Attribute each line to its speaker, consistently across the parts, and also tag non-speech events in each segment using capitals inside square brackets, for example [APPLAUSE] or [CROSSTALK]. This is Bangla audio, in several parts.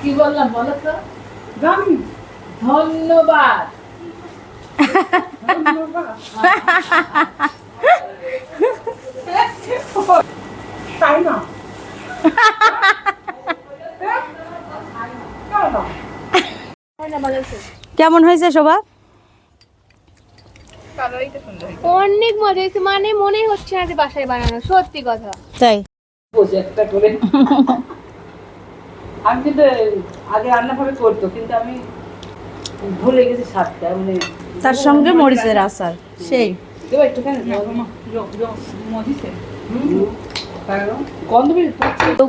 Speaker 1: কি বললাম বলো তো?
Speaker 2: জানি
Speaker 1: ধন্যবাদ।
Speaker 2: তাই না?
Speaker 3: কেমন হয়েছে শোভা?
Speaker 4: অনেক মজা হয়েছে মানে মনেই হচ্ছে না যে বাসায় বানানো সত্যি কথা।
Speaker 3: তাই।
Speaker 1: একটা করে। আমি কিন্তু আগে রান্না ভাবে করতো কিন্তু আমি ভুলে গেছি স্বাদটা মানে
Speaker 3: তার সঙ্গে মরিচের আচার। সেই।
Speaker 1: দেবো একটুখানি গন্ধ বের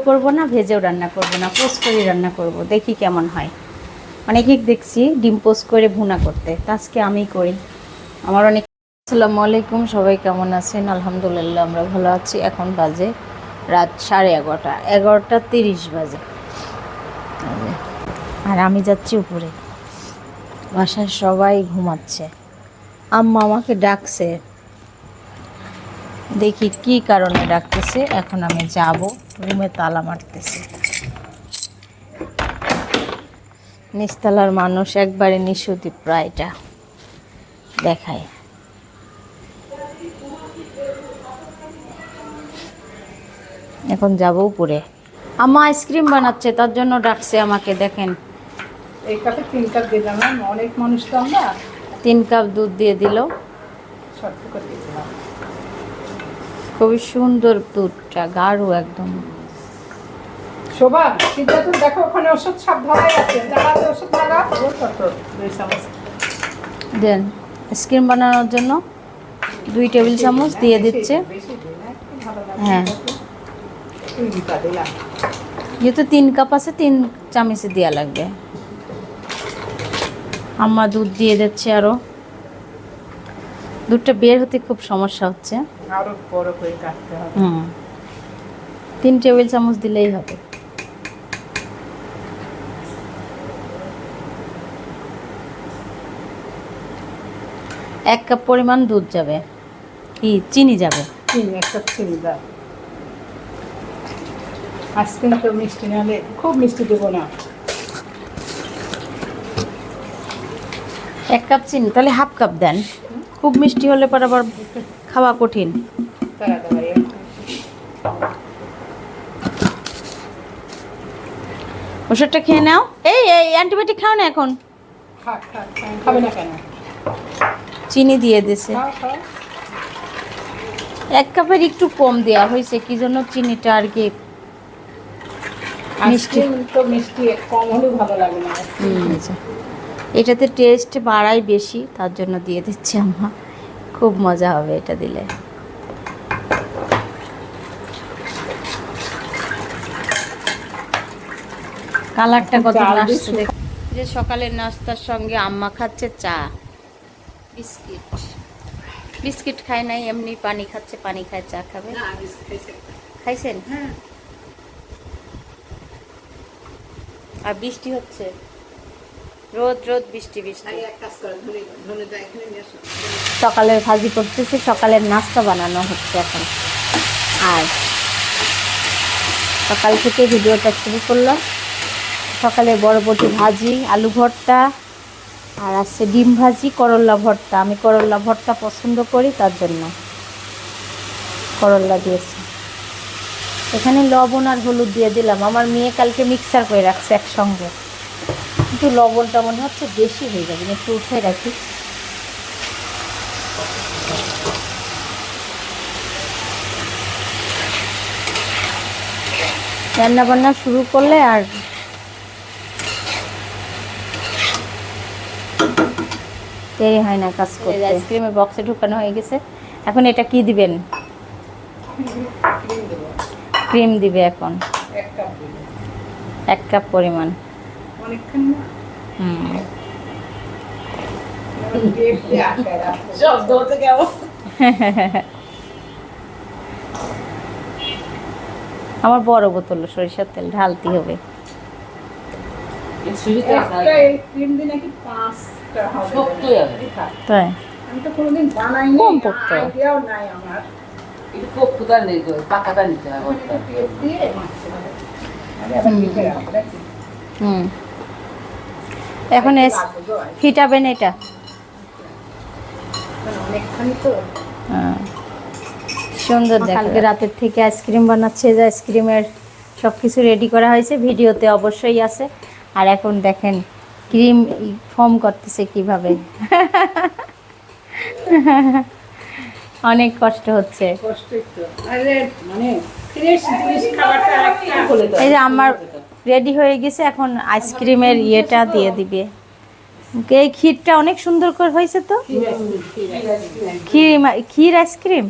Speaker 3: করব না ভেজেও রান্না করব না পোস্ট করে রান্না করব দেখি কেমন হয়। অনেকে দেখছি ডিম পোস্ট করে ভুনা করতে আজকে আমি করি। আমার অনেক আসসালামু আলাইকুম সবাই কেমন আছেন? আলহামদুলিল্লাহ আমরা ভালো আছি। এখন বাজে রাত সাড়ে এগারোটা এগারোটা তিরিশ বাজে। আর আমি যাচ্ছি উপরে। বাসায় সবাই ঘুমাচ্ছে। আম্মা আমাকে ডাকছে। দেখি কি কারণে ডাকতেছে। এখন আমি যাব। রুমে তালা মারতেছি। নিচতলার মানুষ একবারে নিশুতি প্রায়টা দেখায়। এখন যাব উপরে। আম্মা আইসক্রিম বানাচ্ছে, তার জন্য ডাকছে আমাকে, দেখেন।
Speaker 2: এই কাপে তিন কাপ দিলাম না অনেক মানুষ তো আমরা।
Speaker 3: তিন কাপ দুধ দিয়ে দিল। খুবই সুন্দর দুধটা গাঢ় একদম।
Speaker 2: শোভা সিদ্ধার্থ দেখো ওখানে ওষুধ সব ধরাই আছে। যারা ওষুধ লাগা। দুই চামচ।
Speaker 3: দেন আইসক্রিম বানানোর জন্য দুই টেবিল চামচ দিয়ে দিচ্ছে। হ্যাঁ
Speaker 2: দুই দিটা দিলাম।
Speaker 3: যেহেতু তিন কাপ আছে তিন চামচে দেওয়া লাগবে। আম্মা দুধ দিয়ে দিচ্ছে আরও দুধটা বের হতে খুব সমস্যা হচ্ছে।
Speaker 2: আরও বড় করে কাটতে হবে।
Speaker 3: হুম। তিন টেবিল চামচ দিলেই হবে। এক কাপ পরিমাণ দুধ যাবে। কি চিনি যাবে?
Speaker 2: চিনি একটা চিনি দাও। আইসক্রিম তো মিষ্টি নাহলে খুব মিষ্টি দেবো না।
Speaker 3: এক কাপ চিনি তাহলে হাফ কাপ দেন। খুব মিষ্টি হলে পর আবার খাওয়া কঠিন। ওষুধটা খেয়ে নাও। এই এই অ্যান্টিবায়োটিক খাও না এখন। চিনি দিয়ে দিছে। এক কাপের একটু কম দেওয়া হয়েছে কি জন্য চিনিটা আর কি মিষ্টি?
Speaker 2: তো মিষ্টি কম হলেও ভালো লাগে না।
Speaker 3: এটাতে টেস্ট বাড়াই বেশি তার জন্য দিয়ে দিচ্ছি আমার খুব মজা হবে এটা দিলে। কালারটা কত আসছে যে সকালের নাস্তার সঙ্গে আম্মা খাচ্ছে চা। বিস্কিট। বিস্কিট খায় নাই এমনি পানি খাচ্ছে পানি খায় চা খাবে। খাইছেন?
Speaker 2: হ্যাঁ।
Speaker 3: আর বৃষ্টি হচ্ছে? রোদ রোদ বৃষ্টি বৃষ্টি। সকালের ভাজি করতেছি সকালের নাস্তা বানানো হচ্ছে এখন। আর সকাল থেকে ভিডিওটা শুরু করলাম। সকালে বরবটি ভাজি আলু ভর্তা আর আছে ডিম ভাজি করল্লা ভর্তা। আমি করল্লা ভর্তা পছন্দ করি তার জন্য করল্লা দিয়েছি। এখানে লবণ আর হলুদ দিয়ে দিলাম। আমার মেয়ে কালকে মিক্সার করে রাখছে একসঙ্গে। কিন্তু লবণটা মনে হচ্ছে বেশি হয়ে যাবে না, একটু উঠে রাখি। রান্না বান্না শুরু করলে আর দেরি হয় না কাজ করতে। আইসক্রিমের বক্সে ঢুকানো হয়ে গেছে। এখন এটা কি দিবেন?
Speaker 2: ক্রিম দেবো।
Speaker 3: দিবে এখন।
Speaker 2: এক কাপ
Speaker 3: পরিমাণ।
Speaker 2: অনেকক্ষণ না?
Speaker 3: হুম।
Speaker 2: দিয়ে দিয়ে আটকায় রাখো।
Speaker 1: শব্দ হতে কেমন?
Speaker 3: আমার বড় বোতল সরিষার তেল ঢালতে হবে। কম পড়তো। হুম। এখন এস ফিটাবেন এটা। হ্যাঁ। সুন্দর কালকে রাতের থেকে আইসক্রিম বানাচ্ছে যে আইসক্রিমের সব কিছু রেডি করা হয়েছে ভিডিওতে অবশ্যই আছে। আর এখন দেখেন ক্রিম ফর্ম করতেছে কীভাবে। অনেক কষ্ট হচ্ছে।
Speaker 2: মানে।
Speaker 3: এই যে আমার রেডি হয়ে গেছে এখন আইসক্রিমের ইয়েটা দিয়ে দিবে। এই ক্ষীরটা অনেক সুন্দর করে হয়েছে তো? Kheer kheer ice cream.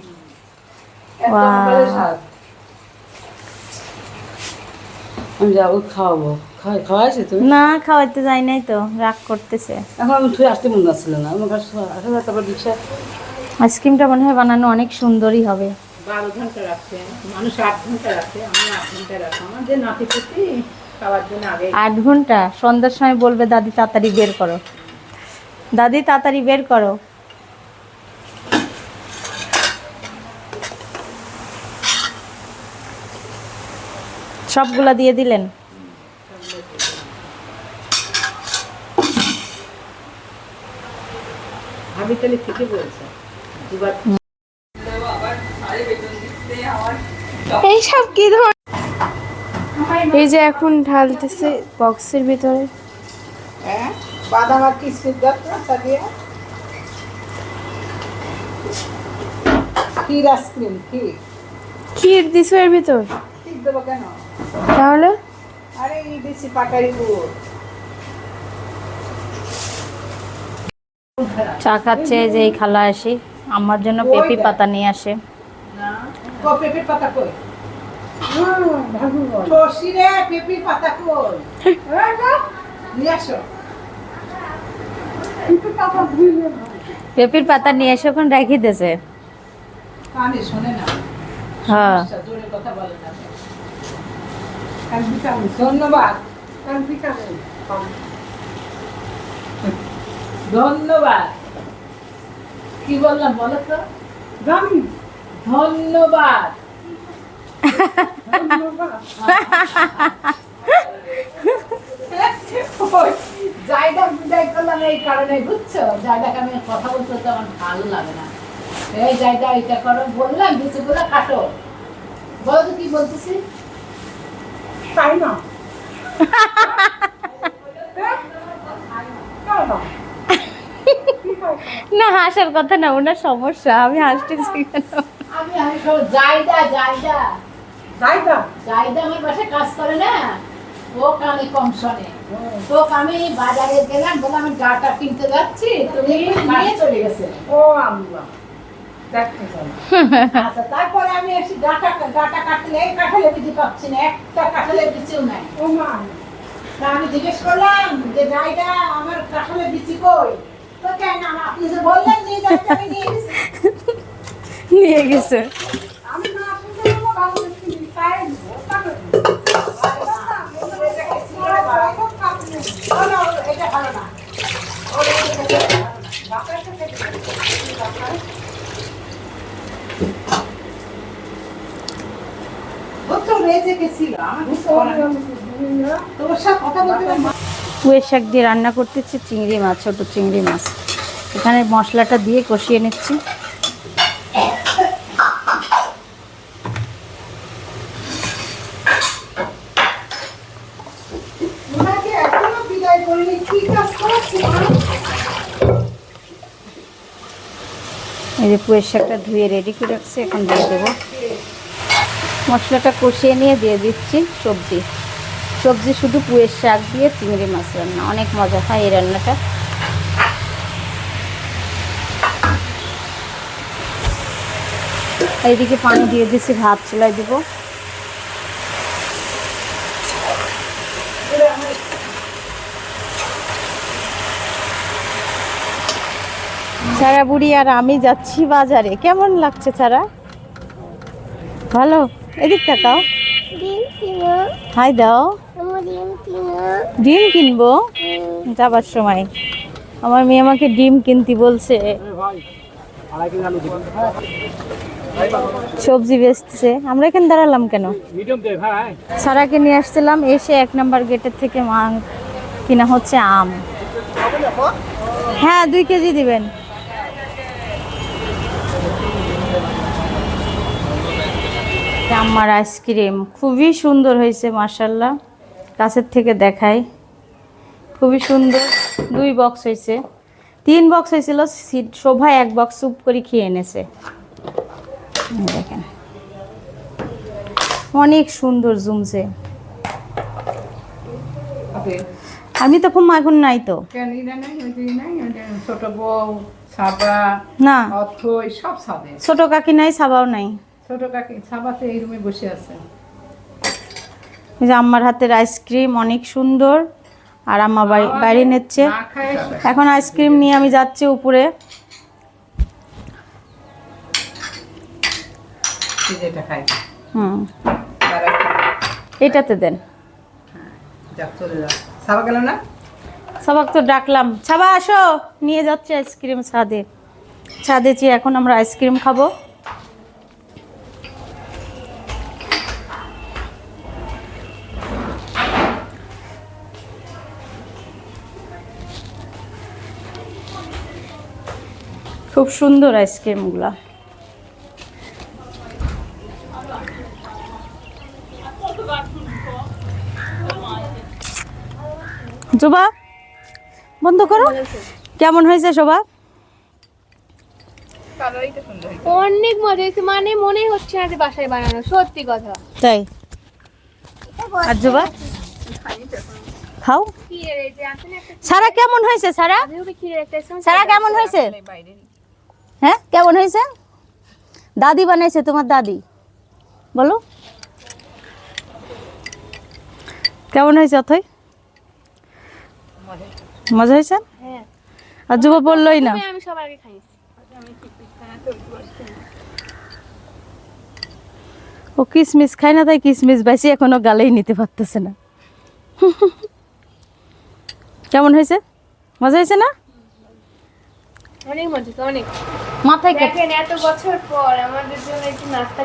Speaker 1: আমি যাব খাওয়াবো। খাওয়া খাওয়াইছে তুমি?
Speaker 3: না খাওয়াতে যাই নাই তো রাগ করতেছে।
Speaker 1: এখন আমি থুয়ে আসতে মনে আসছিল না। আমার কাছে আসলে তারপর রিক্সা
Speaker 3: আইসক্রিমটা মনে হয় বানানো অনেক সুন্দরই হবে।
Speaker 2: বারো ঘণ্টা রাখছে মানুষ আট ঘণ্টা রাখে আমি আট ঘণ্টা রাখি। আমাদের নাতি পুতি খাওয়ার জন্য আগে
Speaker 3: আট ঘণ্টা? সন্ধ্যার সময় বলবে দাদি তাড়াতাড়ি বের করো। দাদি তাড়াতাড়ি বের করো। সবগুলা দিয়ে দিলেন?
Speaker 2: ভাবি তাহলে ঠিকই বলছে।
Speaker 4: এইসব কি ধর এই যে এখন ঢালতেছে বক্সের ভিতরে।
Speaker 2: হ্যাঁ বাদাম আর কিশমিশ দরকার দিয়ে। ক্ষীর আইসক্রিম ক্ষীর।
Speaker 4: ক্ষীর দিছো এর ভিতর?
Speaker 2: ক্ষীর দেবো কেন?
Speaker 4: তাহলে?
Speaker 2: আরে এই বেশি পাটারি গুড়।
Speaker 3: চা খাচ্ছে যে এই খালা আসি আমার জন্য পেঁপি পাতা নিয়ে আসে।
Speaker 2: পেঁপের পাতা কই? পেঁপের পাতা নিয়ে
Speaker 3: এসে ওখানে রেখে দিয়েছে।
Speaker 2: কানে শোনে না।
Speaker 3: হ্যাঁ।
Speaker 2: সমস্যা, জোরে কথা বলে না। কান ভিটামিন ধন্যবাদ। ধন্যবাদ। কি বললাম বলো তো? ধন্যবাদ। জায়গা বিদায় করলাম এই কারণে বুঝছ? জায়গাকে আমি কথা বলতে আমার ভালো লাগে না। এই জায়গা এটা করো বললাম বিচুগুলো কাটো। বলো তো কি বলতেছি? তাই না
Speaker 3: না হাসার কথা না ওনার সমস্যা। আমি হাসতেছি কেন?
Speaker 2: আমি আমি জায়গা জায়গা। আমার কাজ করে না। ও কম শোনে। তো আমি বাজারে গেলাম বললাম আমি ডাটা কিনতে যাচ্ছি তুমি নিয়ে চলে গেছে। ও আল্লাহ। [LAUGHS] আচ্ছা তারপরে আমি এসে ডাটা ডাটা কাটলে এই কাঁঠালে পাচ্ছি না একটা কাঁঠালে বিচিও নাই। ও মা। তা আমি জিজ্ঞেস করলাম যে জায়গা আমার কাঁঠালে বিচি কই? তো কেন আপনি যে বললেন নিয়ে যাইতে [LAUGHS] নিয়ে গেছে। আমি না
Speaker 3: পুয়ের শাক দিয়ে রান্না করতেছি, চিংড়ি মাছ, ছোট চিংড়ি মাছ। এখানে মশলাটা দিয়ে কষিয়ে নিচ্ছি
Speaker 2: ওনাকে এখনও বিদায় করিনি কি কাজ করাচ্ছি মা?
Speaker 3: এই যে পুয়ের শাকটা ধুয়ে রেডি করে রাখছি, এখন দিয়ে দেবো। মশলাটা কষিয়ে নিয়ে দিয়ে দিচ্ছি সবজি। সবজি শুধু পুয়ের শাক দিয়ে চিংড়ি মাছ রান্না, অনেক মজা হয় এই রান্নাটা। এইদিকে পানি দিয়ে দিচ্ছি, ভাত চুলাই দিব। ছাড়া বুড়ি আর আমি যাচ্ছি বাজারে। কেমন লাগছে ছাড়া ভালো? এদিক তাকাও।
Speaker 4: ডিম
Speaker 3: হাই দাও।
Speaker 4: ডিম কিনো।
Speaker 3: ডিম কিনবো? যাবার সময়। আমার মেয়ে আমাকে ডিম কিনতে বলছে। সবজি বেচতেছে। আমরা এখানে দাঁড়ালাম কেন? সারাকে নিয়ে আসছিলাম এসে এক নাম্বার গেটের থেকে মাং কিনা হচ্ছে আম। হ্যাঁ দুই কেজি দিবেন। আমার আইসক্রিম। খুবই সুন্দর হয়েছে মার্শাল্লাহ কাছের থেকে দেখাই। খুবই সুন্দর দুই বক্স হয়েছে। তিন বক্স হয়েছিল শোভা এক বক্স স্যুপ করে খেয়ে এনেছে। দেখেন। অনেক সুন্দর জুমছে। আমি তো খুব এখন নাই তো।
Speaker 2: এটা
Speaker 3: না। ছোট কাকি নাই সাবাও নাই।
Speaker 2: ছোট কাকি সাবাতে এই রুমে বসে আছে।
Speaker 3: এই যে আম্মার হাতের আইসক্রিম অনেক সুন্দর আর আম্মা বাড়ি বাইরে নিচ্ছে। এখন আইসক্রিম নিয়ে আমি যাচ্ছি উপরে। হুম। এটাতে দেন। সবাক তো ডাকলাম। ছাবা আসো। নিয়ে যাচ্ছে আইসক্রিম ছাদে। ছাদে এখন আমরা আইসক্রিম খাব। খুব সুন্দর আইসক্রিমগুলা। জোবা বন্ধ করো। কেমন হয়েছে শোভা?
Speaker 4: অনেক মজা হয়েছে মানে মনেই হচ্ছে না যে বাসায় বানানো সত্যি কথা।
Speaker 3: তাই? আর জোবা খাও। সারা কেমন হয়েছে সারা? সারা কেমন হয়েছে? হ্যাঁ কেমন হয়েছে? দাদি বানাইছে তোমার দাদি। বলো। কেমন হয়েছে অথই? মজা হয়েছে?
Speaker 4: হ্যাঁ।
Speaker 3: আর যুব বললোই না।
Speaker 4: তবে আমি সবার আগে খাইছি
Speaker 3: ও কিসমিস খায় না তাই কিসমিস বাইসি এখনও গালেই নিতে পারতেছে না। কেমন হয়েছে? মজা হয়েছে না?
Speaker 4: অনেক মজা হয়েছে, অনেক।
Speaker 3: মাথায়
Speaker 4: দেখেন এত বছর পর আমাদের জন্য একটু নাস্তা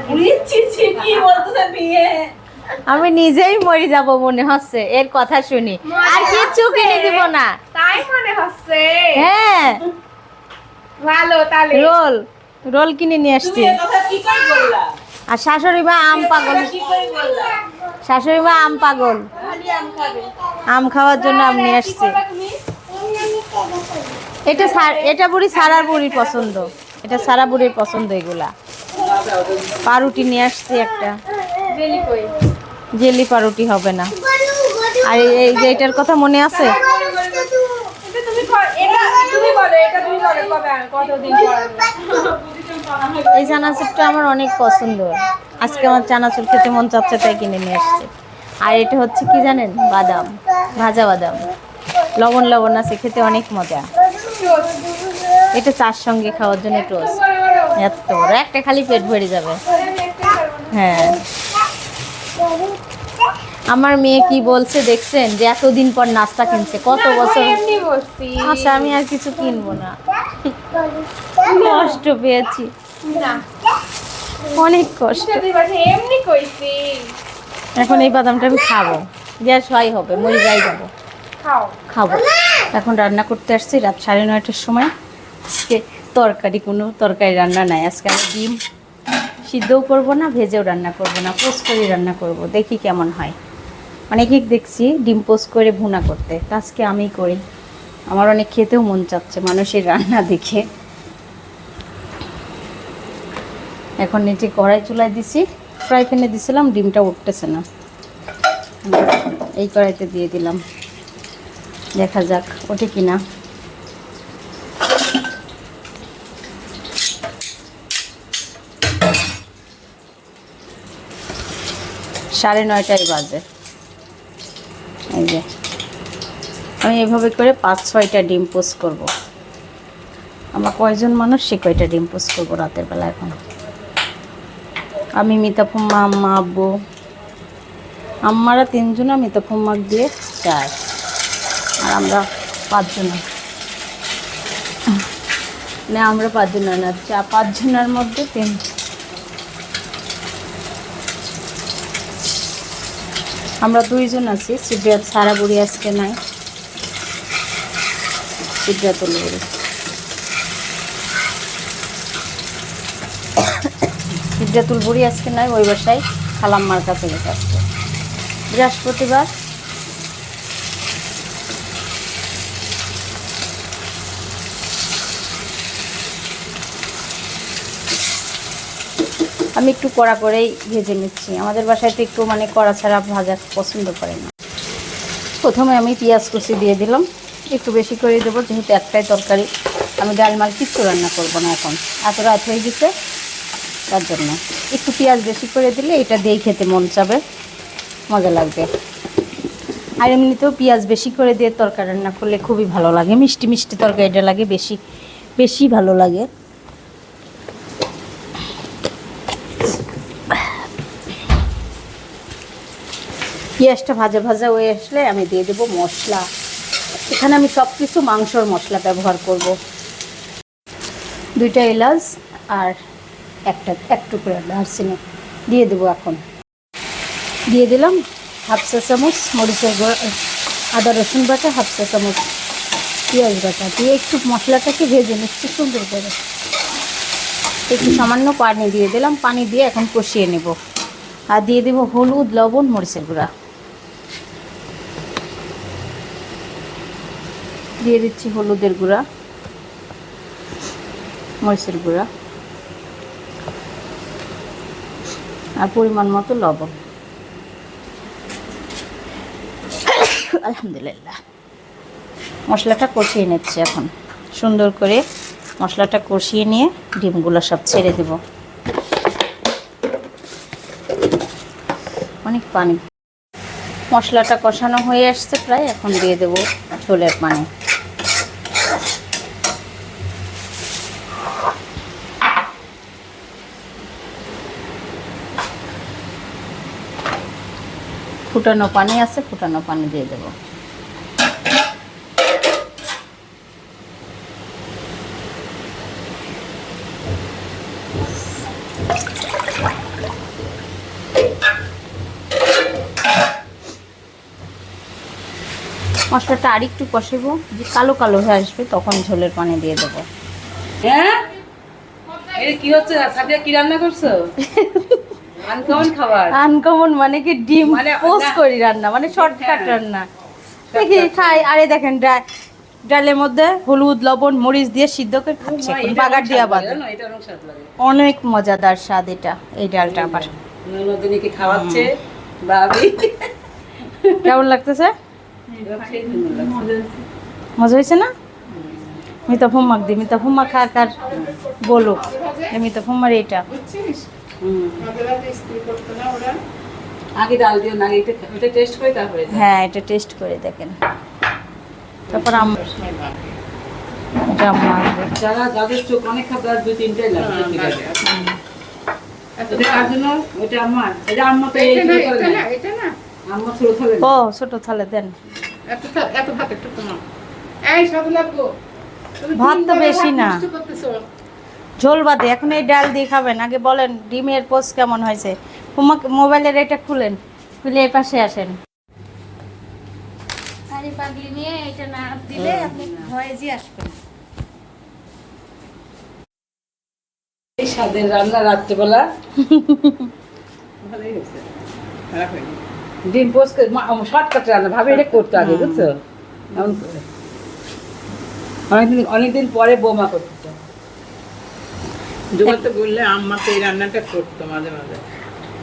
Speaker 3: আমি নিজেই মরে যাব মনে হচ্ছে এর কথা শুনি। আর কিচ্ছু কিনে দিব না।
Speaker 4: তাই মনে হচ্ছে।
Speaker 3: হ্যাঁ।
Speaker 4: ভালো তাহলে।
Speaker 3: রোল রোল কিনে নিয়ে আসছি।
Speaker 1: কি করে বললা?
Speaker 3: আর শাশুড়ি মা আম পাগল।
Speaker 1: কি করে বললা?
Speaker 3: শাশুড়ি মা আম পাগল। আম খাওয়ার জন্য আম নিয়ে আসছি। এটা এটা বুড়ি সারা বুড়ির পছন্দ। এটা সারা বুড়ির পছন্দ এগুলা। পাউরুটি নিয়ে আসছি একটা।
Speaker 4: জেলি
Speaker 3: পাউরুটি হবে না। আর এই- যে এটার কথা মনে আছে? এই চানাচুরটা আমার অনেক পছন্দ। আজকে আমার চানাচুর খেতে মন চাচ্ছে তাই কিনে নিয়ে আসছে। আর এটা হচ্ছে কি জানেন? বাদাম ভাজা বাদাম। লবণ লবণ আছে খেতে অনেক মজা। এটা চার সঙ্গে খাওয়ার জন্য টোস্ট এত বড় একটা খালি পেট ভরে যাবে। হ্যাঁ। আমার মেয়ে কি বলছে দেখছেন? যে এতদিন পর নাস্তা কিনছে কত বছর আচ্ছা আমি আর কিছু কিনবো না। কষ্ট পেয়েছি। অনেক কষ্ট। এখন এই বাদামটা আমি খাব। গ্যাস হয় হবে মরে যাই যাব।
Speaker 4: খাও।
Speaker 3: খাব। এখন রান্না করতে আসছি রাত সাড়ে নয়টার সময়। আজকে তরকারি, কোনো তরকারি রান্না নাই। আজকে আমি ডিম সিদ্ধও করব না, ভেজেও রান্না করব না, পোস্ট করে রান্না করব। দেখি কেমন হয়। অনেকেই দেখছি ডিম পোস্ট করে ভুনা করতে। তা আজকে আমি করি। আমার অনেক খেতেও মন চাচ্ছে মানুষের রান্না দেখে। এখন নিচে কড়াই চুলায় দিছি। ফ্রাই প্যানে দিছিলাম, ডিমটা উঠতেছে না। এই কড়াইতে দিয়ে দিলাম। দেখা যাক, ওঠে কিনা। সাড়ে নয়টায় বাজে। এই যে, আমি এভাবে করে পাঁচ ছয়টা ডিম পোস্ট করব। আমরা কয়জন মানুষ, সে কয়টা ডিম পোস্ট করব রাতের বেলা এখন? আমি মিতাফুম্মা, আম্মা, আব্বু। আম্মারা তিনজনা মিতাফুম্মাক দিয়ে চায় আর আমরা পাঁচজন। না, আমরা পাঁচজন না চা পাঁচজনের মধ্যে তিন। আমরা দুইজন আছি সিদ্ধাত সারা বুড়ি আজকে নাই। সিদ্ধাত বুড়ি সিদ্ধাতুল বুড়ি আজকে নাই, ওই বাসায় খালাম্মার কাছে গেছে আজকে। বৃহস্পতিবার আমি একটু কড়া করেই ভেজে নিচ্ছি। আমাদের বাসায় তো একটু মানে কড়া ছাড়া ভাজা পছন্দ করে না। প্রথমে আমি পেঁয়াজ কুচি দিয়ে দিলাম। একটু বেশি করে দেবো, যেহেতু একটাই তরকারি। আমি ডাল মাল কিচ্ছু রান্না করব না এখন। এত রাত হয়ে গেছে, তার জন্য। একটু পেঁয়াজ বেশি করে দিলে এটা দিয়েই খেতে মন চাবে, মজা লাগবে। আর এমনিতেও পেঁয়াজ বেশি করে দিয়ে তরকারি রান্না করলে খুবই ভালো লাগে। মিষ্টি মিষ্টি তরকারিটা লাগে, বেশি বেশি ভালো লাগে। পেঁয়াজটা ভাজা ভাজা হয়ে আসলে আমি দিয়ে দেবো মশলা। এখানে আমি সব কিছু মাংসর মশলা ব্যবহার করব। দুইটা এলাচ আর একটা, এক টুকরা দারচিনি দিয়ে দেবো এখন। দিয়ে দিলাম হাফ চা চামচ মরিচের আদা রসুন বাটা, হাফ চা চামচ পেঁয়াজ বাটা। দিয়ে একটু মশলাটাকে ভেজে নিচ্ছি সুন্দর করে। একটু সামান্য পানি দিয়ে দিলাম। পানি দিয়ে এখন কষিয়ে নেব। আর দিয়ে দেবো হলুদ, লবণ, মরিচের গুঁড়া। দিয়ে দিচ্ছি হলুদের গুঁড়া, মরিচের গুঁড়া, আর পরিমাণ মতো লবণ। আলহামদুলিল্লাহ। মশলাটা কষিয়ে নিচ্ছি এখন। সুন্দর করে মশলাটা কষিয়ে নিয়ে ডিমগুলো সব ছেড়ে দেব। অনেক পানি। মশলাটা কষানো হয়ে আসছে প্রায়, এখন দিয়ে দেবো ঝোলের পানি। ফুটানো পানি আছে ফুটানো পানি দিয়ে দেবো। মশলাটা আর একটু কষাবো যে কালো কালো হয়ে আসবে তখন ঝোলের পানি দিয়ে দেবো।
Speaker 1: হ্যাঁ? কি হচ্ছে? সাথে কি রান্না করছ? [LAUGHS] আনকমন খাবার।
Speaker 3: আনকমন মানে কি ডিম
Speaker 1: মানে-
Speaker 3: পোস্ট করি রান্না মানে শর্টকাট
Speaker 1: হ্যাঁ।
Speaker 3: রান্না। দেখি খাই। আরে দেখেন ডা- ডালের মধ্যে হলুদ লবণ মরিচ দিয়ে সিদ্ধ করে খাচ্ছে
Speaker 1: এটা
Speaker 3: বাগার দিয়া বাদ?
Speaker 1: এটা অনেক স্বাদ লাগে।
Speaker 3: অনেক মজাদার স্বাদ এটা এই ডালটা আবার।
Speaker 1: নদিনীকে খাওয়াচ্ছে ভাবি।
Speaker 3: কেমন লাগতেছে। মজা হয়েছে। না? মিতা ফুম্মাক দি মিতা ফুম্মা খা কার বলো মিতা ফুম্মার।
Speaker 2: আমাদের আগে স্ত্রী করতো না ওরা
Speaker 1: আগে ডাল দিও না আগে এটা এটা টেস্ট করে তারপরে
Speaker 3: হ্যাঁ এটা টেস্ট করে দেখেন। তারপর
Speaker 1: যারা যাদের চোখ অনেক দুই তিনটাই ঠিক আছে।
Speaker 3: ও ছোট থালে দেন।
Speaker 2: ভাত
Speaker 3: তো বেশি না। ঝোল বাদে এখন এই ডাল দিয়ে খাবেন। আগে বলেন ডিমের পোস্ট কেমন হয়েছে? তোমাকে মোবাইলের এটা খুলেন খুলে এই পাশে আসেন। পাগলি নিয়ে এটা না দিলে আপনি ভয়েজই আসবেন
Speaker 1: এই স্বাদের রান্না রাত্রেবেলা। [LAUGHS] ভালোই হয়েছে। খারাপ ডিম পোস্ট শর্টকাট রান্না ভাবে এটা করতে আগে বুঝছ? অনেকদিন অনেকদিন পরে বোমা করতেছে
Speaker 5: জোগাড় তো বললে আম্মা তো এই রান্নাটা করতো মাঝে মাঝে।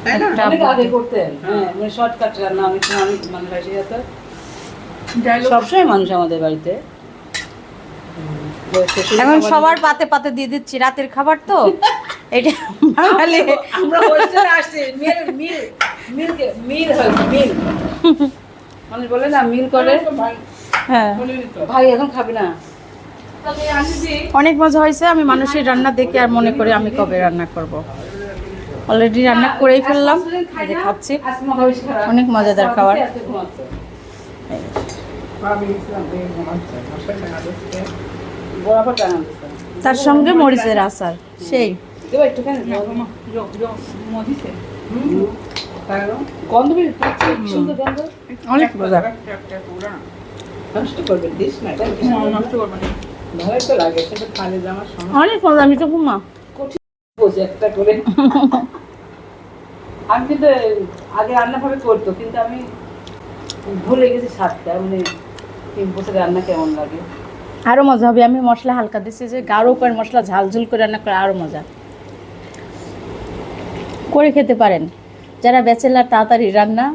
Speaker 5: তাই না?
Speaker 1: অনেক আগে করতেন। হ্যাঁ মানে শর্টকাট রান্না অনেক সময় অনেক মানুষ এসে যেত সবসময় মানুষ আমাদের বাড়িতে।
Speaker 3: এখন সবার পাতে পাতে দিয়ে দিচ্ছি রাতের খাবার তো। [LAUGHS] এটা বাঙালি
Speaker 1: আমরা হোস্টেলে আসছি মিল মিল মিল মিল মিল। মানুষ বলে না মিল করে।
Speaker 3: হ্যাঁ।
Speaker 1: ভাই এখন খাবি না?
Speaker 3: অনেক মজা হয়েছে আমি মানুষের রান্না দেখে আর মনে করি আমি কবে রান্না করব অলরেডি রান্না করেই ফেললাম যে খাচ্ছি অনেক মজাদার খাবার। তার সঙ্গে মরিচের আচার সেই অনেক মজা।
Speaker 5: নষ্ট করবে দিস না নষ্ট করবে না ভালোই তো লাগে কিন্তু খালি জামার সময়
Speaker 3: অনেক মজা আমি তো ঘুমা।
Speaker 1: একটা করে। আমি কিন্তু আগে রান্না ভাবে করতো কিন্তু আমি ভুলে গেছি স্বাদটা মানে তিন বছর রান্না কেমন লাগে।
Speaker 3: আরও মজা হবে আমি মশলা হালকা দিচ্ছি যে গাঢ় করে মশলা ঝাল ঝুল করে রান্না করে আরও মজা। করে খেতে পারেন। যারা ব্যাচেলার তাড়াতাড়ি রান্না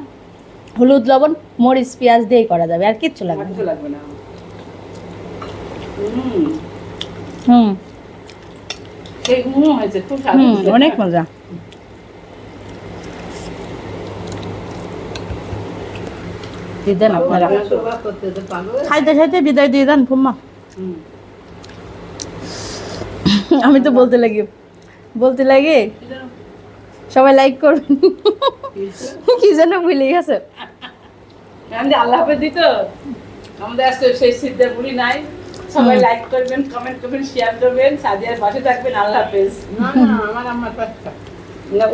Speaker 3: হলুদ লবণ মরিচ পেঁয়াজ দিয়েই করা যাবে আর কিচ্ছু লাগবে না।
Speaker 1: হুম।
Speaker 3: হুম। অনেক মজা। আপনারা খাইতে খাইতে বিদায় দিয়ে দেন ফুম্মা আমি তো বলতে লাগি বলতে লাগে সবাই লাইক করবেন। কি যেন ভুলে গেছে।
Speaker 1: আল্লাহ দিত। আমাদের আজকে সেই সিদ্ধা বুড়ি নাই। সবাই লাইক করবেন কমেন্ট করবেন শেয়ার করবেন সাদিয়ার পাশে থাকবেন। আল্লাহ হাফেজ।
Speaker 5: না না আমার আমার পাশে
Speaker 1: না,